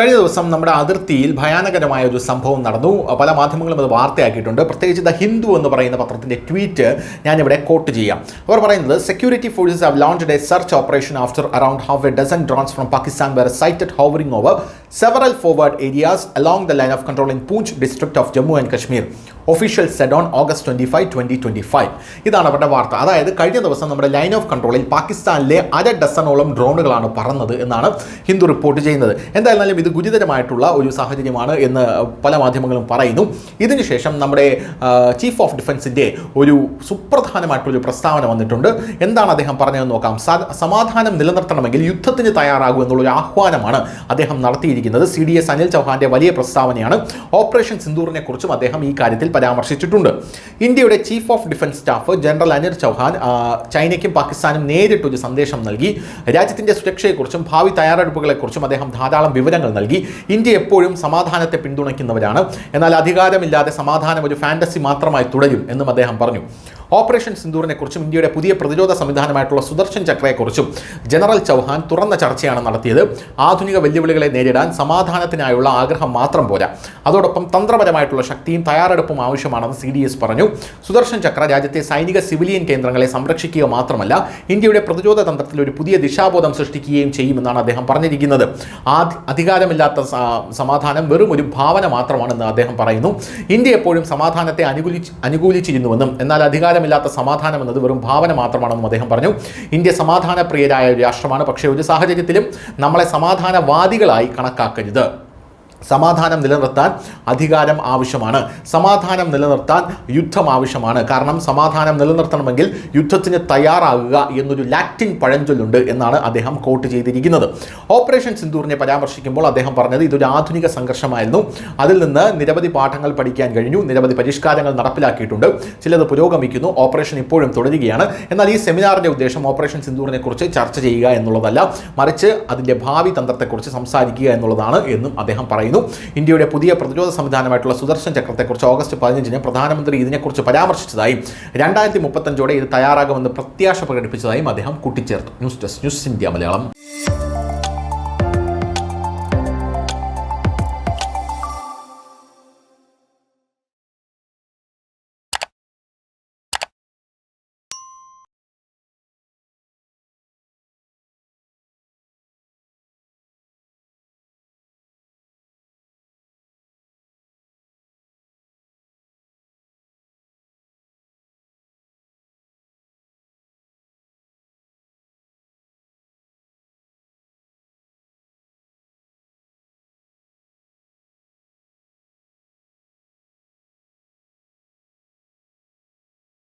കഴിഞ്ഞ ദിവസം നമ്മുടെ അതിർത്തിയിൽ ഭയാനകരമായ ഒരു സംഭവം നടന്നു. പല മാധ്യമങ്ങളും അത് വാർത്തയാക്കിയിട്ടുണ്ട്. പ്രത്യേകിച്ച് ദ ഹിന്ദു എന്ന് പറയുന്ന പത്രത്തിന്റെ ട്വീറ്റ് ഞാനിവിടെ കോട്ട് ചെയ്യാം. അവർ പറയുന്നത് security forces have launched a search operation after around half a dozen drones from Pakistan were sighted hovering over several forward areas along the line of control in Poonch district of Jammu and Kashmir. Official said on August twenty five twenty twenty five ഇതാണ് അവരുടെ വാർത്ത. അതായത് കഴിഞ്ഞ ദിവസം നമ്മുടെ line of കൺട്രോളിൽ പാകിസ്ഥാനിലെ അര ഡസനോളം ഡ്രോണുകളാണ് പറന്നത് എന്നാണ് ഹിന്ദു റിപ്പോർട്ട് ചെയ്യുന്നത്. എന്തായിരുന്നാലും ഇത് ഗുരുതരമായിട്ടുള്ള ഒരു സാഹചര്യമാണ് എന്ന് പല മാധ്യമങ്ങളും പറയുന്നു. ഇതിനുശേഷം നമ്മുടെ ചീഫ് ഓഫ് ഡിഫൻസിന്റെ ഒരു സുപ്രധാനമായിട്ടുള്ളൊരു പ്രസ്താവന വന്നിട്ടുണ്ട്. എന്താണ് അദ്ദേഹം പറഞ്ഞതെന്ന് നോക്കാം. സമാധാനം നിലനിർത്തണമെങ്കിൽ യുദ്ധത്തിന് തയ്യാറാകൂ എന്നുള്ളൊരു ആഹ്വാനമാണ് അദ്ദേഹം നടത്തിയിരിക്കുന്നത്. സി ഡി എസ് അനിൽ ചൗഹാന്റെ വലിയ പ്രസ്താവനയാണ്. ഓപ്പറേഷൻ സിന്ദൂറിനെ കുറിച്ചും അദ്ദേഹം ഈ കാര്യത്തിൽ പരാമർശിച്ചിട്ടുണ്ട്. ഇന്ത്യയുടെ chief of defence staff general Anil Chauhan ചൈനയ്ക്കും പാകിസ്ഥാനും നേരിട്ടൊരു സന്ദേശം നൽകി. രാജ്യത്തിന്റെ സുരക്ഷയെക്കുറിച്ചും ഭാവി തയ്യാറെടുപ്പുകളെക്കുറിച്ചും അദ്ദേഹം ധാരാളം വിവരങ്ങൾ നൽകി. ഇന്ത്യ എപ്പോഴും സമാധാനത്തെ പിന്തുണയ്ക്കുന്നവരാണ്. എന്നാൽ അധികാരമില്ലാതെ സമാധാനം ഒരു ഫാന്റസി മാത്രമായി തുടരും എന്നും അദ്ദേഹം പറഞ്ഞു. ഓപ്പറേഷൻ സിന്ധൂറിനെ കുറിച്ചും ഇന്ത്യയുടെ പുതിയ പ്രതിരോധ സംവിധാനമായിട്ടുള്ള സുദർശൻ ചക്രയെക്കുറിച്ചും ജനറൽ ചൗഹാൻ തുറന്ന ചർച്ചയാണ് നടത്തിയത്. ആധുനിക വെല്ലുവിളികളെ നേരിടാൻ സമാധാനത്തിനായുള്ള ആഗ്രഹം മാത്രം പോരാ. അതോടൊപ്പം തന്ത്രപരമായിട്ടുള്ള ശക്തിയും തയ്യാറെടുപ്പും ആവശ്യമാണെന്ന് സി ഡി എസ് പറഞ്ഞു. സുദർശൻ ചക്ര രാജ്യത്തെ സൈനിക സിവിലിയൻ കേന്ദ്രങ്ങളെ സംരക്ഷിക്കുക മാത്രമല്ല ഇന്ത്യയുടെ പ്രതിരോധ തന്ത്രത്തിൽ ഒരു പുതിയ ദിശാബോധം സൃഷ്ടിക്കുകയും ചെയ്യുമെന്നാണ് അദ്ദേഹം പറഞ്ഞിരിക്കുന്നത്. അധികാരമില്ലാത്ത സമാധാനം വെറും ഒരു ഭാവന മാത്രമാണെന്ന് അദ്ദേഹം പറയുന്നു. ഇന്ത്യ എപ്പോഴും സമാധാനത്തെ അനുകൂലിച്ച് അനുകൂലിച്ചിരുന്നുവെന്നും എന്നാൽ അധികാരമില്ലാത്ത സമാധാനം എന്നത് വെറും ഭാവന മാത്രമാണെന്നും അദ്ദേഹം പറഞ്ഞു. ഇന്ത്യ സമാധാനപ്രിയരായ ഒരു രാഷ്ട്രമാണ്. പക്ഷേ ഒരു സാഹചര്യത്തിലും നമ്മളെ സമാധാനവാദികളായി കണക്കാക്കരുത്. സമാധാനം നിലനിർത്താൻ അധികാരം ആവശ്യമാണ്. സമാധാനം നിലനിർത്താൻ യുദ്ധം ആവശ്യമാണ്. കാരണം സമാധാനം നിലനിർത്തണമെങ്കിൽ യുദ്ധത്തിന് തയ്യാറാകുക എന്നൊരു ലാറ്റിൻ പഴഞ്ചൊല്ലുണ്ട് എന്നാണ് അദ്ദേഹം കോട്ട് ചെയ്തിരിക്കുന്നത്. ഓപ്പറേഷൻ സിന്ദൂറിനെ പരാമർശിക്കുമ്പോൾ അദ്ദേഹം പറഞ്ഞത് ഇതൊരു ആധുനിക സംഘർഷമായിരുന്നു. അതിൽ നിന്ന് നിരവധി പാഠങ്ങൾ പഠിക്കാൻ കഴിഞ്ഞു. നിരവധി പരിഷ്കാരങ്ങൾ നടപ്പിലാക്കിയിട്ടുണ്ട്. ചിലത് പുരോഗമിക്കുന്നു. ഓപ്പറേഷൻ ഇപ്പോഴും തുടരുകയാണ്. എന്നാൽ ഈ സെമിനാറിന്റെ ഉദ്ദേശം ഓപ്പറേഷൻ സിന്ദൂറിനെക്കുറിച്ച് ചർച്ച ചെയ്യുക എന്നുള്ളതല്ല. മറിച്ച് അതിന്റെ ഭാവി തന്ത്രത്തെക്കുറിച്ച് സംസാരിക്കുക എന്നുള്ളതാണ് എന്നും അദ്ദേഹം പറയുന്നു. ഇന്ത്യയുടെ പുതിയ പ്രതിരോധ സംവിധാനമായിട്ടുള്ള സുദർശൻ ചക്രത്തെക്കുറിച്ച് ഓഗസ്റ്റ് പതിനഞ്ചിന് പ്രധാനമന്ത്രി ഇതിനെക്കുറിച്ച് പരാമർശിച്ചതായും രണ്ടായിരത്തി മുപ്പത്തഞ്ചോടെ ഇത് തയ്യാറാകുമെന്ന് പ്രത്യാശ പ്രകടിപ്പിച്ചതായും അദ്ദേഹം കൂട്ടിച്ചേർത്തു. News desk news India Malayalam.